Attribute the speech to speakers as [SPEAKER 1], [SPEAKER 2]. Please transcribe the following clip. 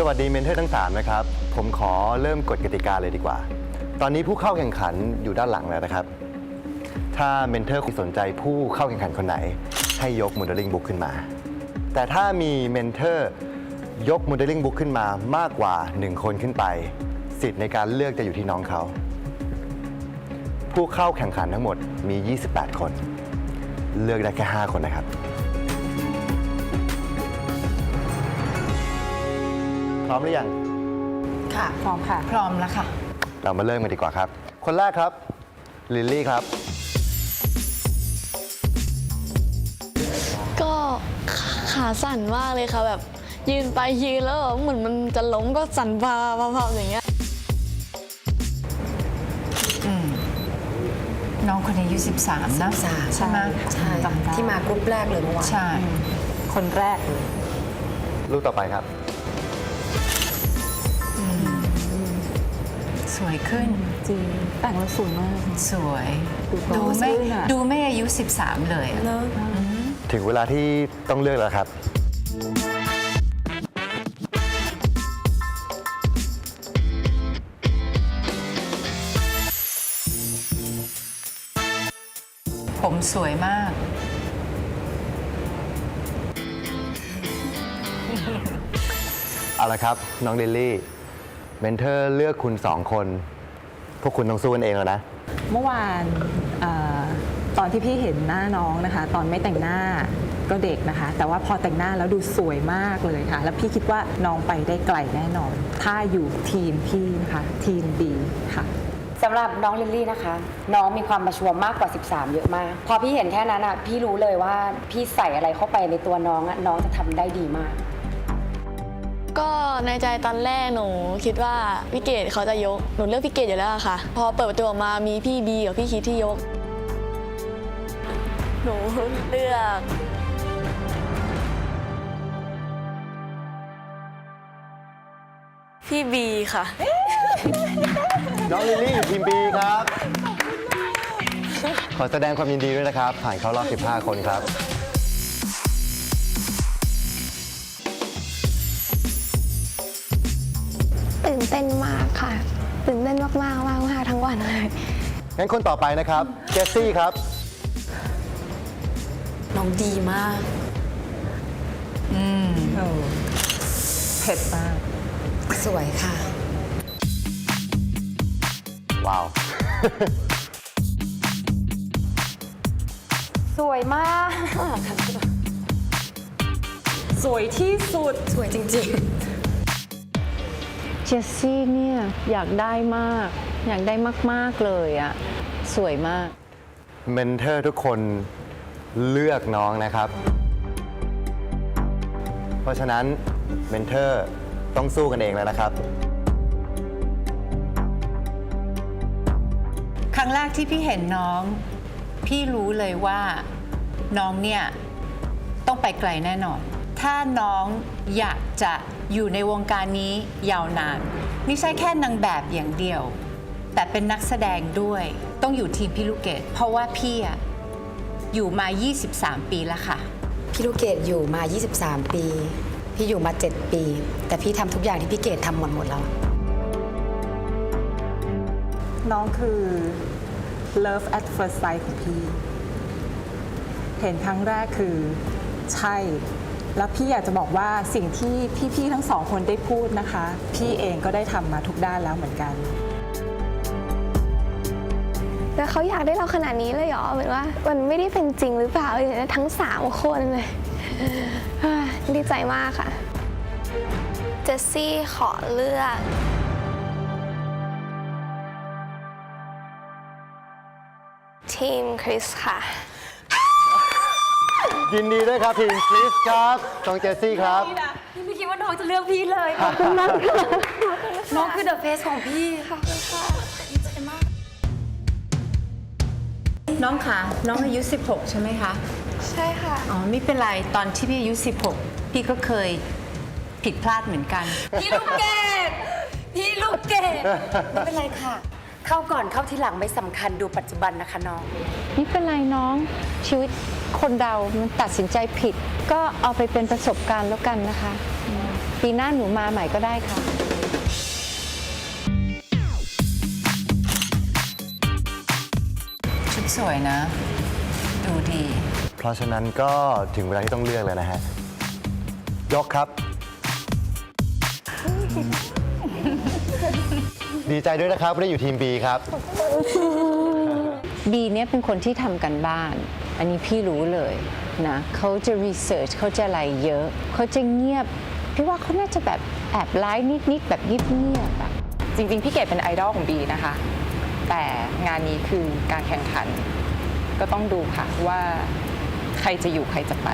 [SPEAKER 1] สวัสดีเมนเทอร์ทั้ง 3 นะครับ ผมขอเริ่มกฎกติกาเลยดีกว่า ตอนนี้ผู้เข้าแข่งขันอยู่ด้านหลังแล้วนะครับ ถ้าเมนเทอร์สนใจผู้เข้าแข่งขันคนไหน ให้ยก Modeling Book ขึ้นมา แต่ถ้ามีเมนเทอร์ยก Modeling Book ขึ้นมามากกว่า 1 คนขึ้นไป สิทธิ์ในการเลือกจะอยู่ที่น้องเขา ผู้เข้าแข่งขันทั้งหมดมี 28 คน เลือกได้แค่ 5 คนนะครับ พร้อมหรือยัง
[SPEAKER 2] ค่ะ พร้อมค่ะ พร้อมแล้วค่ะ
[SPEAKER 1] เรามาเริ่มกันดีกว่าครับ คนแรกครับ ลิลลี่ครับ
[SPEAKER 3] ก็ขาขาสั่นมากเลยค่ะ แบบยืนไปยืนแล้วแบบเหมือนมันจะล้มก็สั่นพาพาพาอย่างเงี้ย
[SPEAKER 2] น้องคนนี้อายุ13นะ
[SPEAKER 4] สาม
[SPEAKER 2] ใช่ไหม
[SPEAKER 4] ใช่
[SPEAKER 2] จำได้
[SPEAKER 4] ที่มากรุ๊ปแรกเลยเมื่อวาน
[SPEAKER 2] ใช่ คนแรกเลย
[SPEAKER 1] ลูกต่อไปครับ
[SPEAKER 2] สวยขึ้น
[SPEAKER 5] จริงแต่งแล้วสวยมาก
[SPEAKER 2] สวย
[SPEAKER 5] ดู
[SPEAKER 2] ดูไม่
[SPEAKER 5] ซื่อน่ะ
[SPEAKER 2] ดูไม่อายุ 13 เลยอะ
[SPEAKER 4] เนอะ
[SPEAKER 1] ถึงเวลาที่ต้องเลือกแล้วครับ
[SPEAKER 2] ผมสวยมาก
[SPEAKER 1] เอาละครับ น้องลิลลี่ เมนเทอร์เลือกคุณสองคน พวกคุณต้องสู้กันเองแล้วนะ
[SPEAKER 5] เมื่อวานเออตอนที่พี่เห็นหน้าน้องนะคะ ตอนไม่แต่งหน้าก็เด็กนะคะ แต่ว่าพอแต่งหน้าแล้วดูสวยมากเลยค่ะ แล้วพี่คิดว่าน้องไปได้ไกลแน่นอน ถ้าอยู่ทีมพี่นะคะทีม B ค่ะ
[SPEAKER 4] สำหรับน้องลิลลี่นะคะ น้องมีความมาชัวร์มากกว่า 13 เยอะมาก พอพี่เห็นแค่นั้นอะพี่รู้เลยว่าพี่ใส่อะไรเข้าไปในตัวน้องอะน้องจะทำได้ดีมาก
[SPEAKER 3] ก็ในใจตอนแรกหนูคิดว่าพี่เกดเขาจะยก หนูเลือกพี่เกดอยู่แล้วอะค่ะ พอเปิดประตูออกมามีพี่บีกับพี่คิดที่ยก หนูเลือกพี่บีค่ะ
[SPEAKER 1] น้องลิลลี่อยู่ทีม B ครับ ขอแสดงความยินดีด้วยนะครับ ผ่านเข้ารอบ 15 คนครับ
[SPEAKER 6] เต้นมากค่ะ ตื่นเต้นมากๆมากมากทั้งวันเลย
[SPEAKER 1] งั้นคนต่อไปนะครับ เจสซี่ครับ
[SPEAKER 4] น้องดีมาก
[SPEAKER 5] เออเผ็ดมาก
[SPEAKER 4] สวยค่ะ
[SPEAKER 1] ว้าว
[SPEAKER 4] สวยมาก
[SPEAKER 5] สวยที่สุด
[SPEAKER 4] สวยจริง
[SPEAKER 7] เจสซี่เนี่ยอยากได้มาก อยากได้มาก ๆ เลยอะสวยมาก
[SPEAKER 1] เมนเทอร์ทุกคนเลือกน้องนะครับ เพราะฉะนั้นเมนเทอร์ต้องสู้กันเองแล้วนะครับ
[SPEAKER 2] ครั้งแรกที่พี่เห็นน้อง พี่รู้เลยว่าน้องเนี่ยต้องไปไกลแน่นอน ถ้าน้องอยากจะอยู่ในวงการนี้ยาวนานไม่ใช่แค่นางแบบอย่างเดียว แต่เป็นนักแสดงด้วยต้องอยู่ทีมพี่ลูกเกดเพราะว่าพี่อะอยู่มา 23 ปีแล้วค่ะ
[SPEAKER 4] ๆพี่ลูกเกดอยู่มา 23 ปี พี่อยู่มา 7 ปี แต่พี่ทำทุกอย่างที่พี่เกดทำหมดหมดแล้ว
[SPEAKER 5] น้องคือ love at first sight ของพี่ เห็นครั้งแรกคือใช่ แล้วพี่อยากจะบอกว่าสิ่งที่พี่ๆทั้งสองคนได้พูดนะคะ พี่เองก็ได้ทำมาทุกด้านแล้วเหมือนกัน
[SPEAKER 6] แล้วเขาอยากได้เราขนาดนี้เลยเหรอเหมือนว่า มันไม่ได้เป็นจริงหรือเปล่าเนี่ยทั้งสามคนเลยเฮ้ยดีใจมากค่ะ เจสซี่ขอเลือก ทีมคริสค่ะ
[SPEAKER 1] ยินดีด้วยครับทีมคริสครับน้องเจสซี่ครับ
[SPEAKER 4] พี่ไม่คิดว่าน้องจะเลือกพี่เลยขอบคุณมากน้องคือเดอะเฟสของพี่ค่ะ
[SPEAKER 2] น้องคะน้องอายุ 16 ใช่ไหมคะ
[SPEAKER 6] ใช่ค่ะ
[SPEAKER 2] อ๋อ ไม่เป็นไรตอนที่พี่อายุ 16 พี่ก็เคยผิดพลาดเหมือนกัน
[SPEAKER 4] พี่ลูกเกดพี่ลูกเกดไม่เป็นไรค่ะ เข้าก่อนเข้าที่หลังไม่สำคัญดูปัจจุบันนะคะน้อง
[SPEAKER 7] ไม่เป็นไรน้องชีวิต คนเรามันตัดสินใจผิด ก็เอาไปเป็นประสบการณ์แล้วกันนะคะ ปีหน้าหนูมาใหม่ก็ได้ค่ะ
[SPEAKER 2] ชุดสวยนะ ดูดี
[SPEAKER 1] เพราะฉะนั้นก็ถึงเวลาที่ต้องเลือกแล้วนะฮะ ยกครับ ดีใจด้วยนะครับได้อยู่ทีม B ครับ
[SPEAKER 7] บีเนี่ยเป็นคนที่ทำกันบ้าน อันนี้พี่รู้เลยนะเขาจะรีเสิร์ชเขาจะอะไรเยอะ เขาจะเงียบ พี่ว่าเขาน่าจะแบบแอบไลฟ์นิด ๆ แบบเงียบๆอะ
[SPEAKER 5] จริง ๆ พี่เกดเป็นไอดอลของบีนะคะ แต่งานนี้คือการแข่งขัน ก็ต้องดูค่ะว่าใครจะอยู่ใครจะไป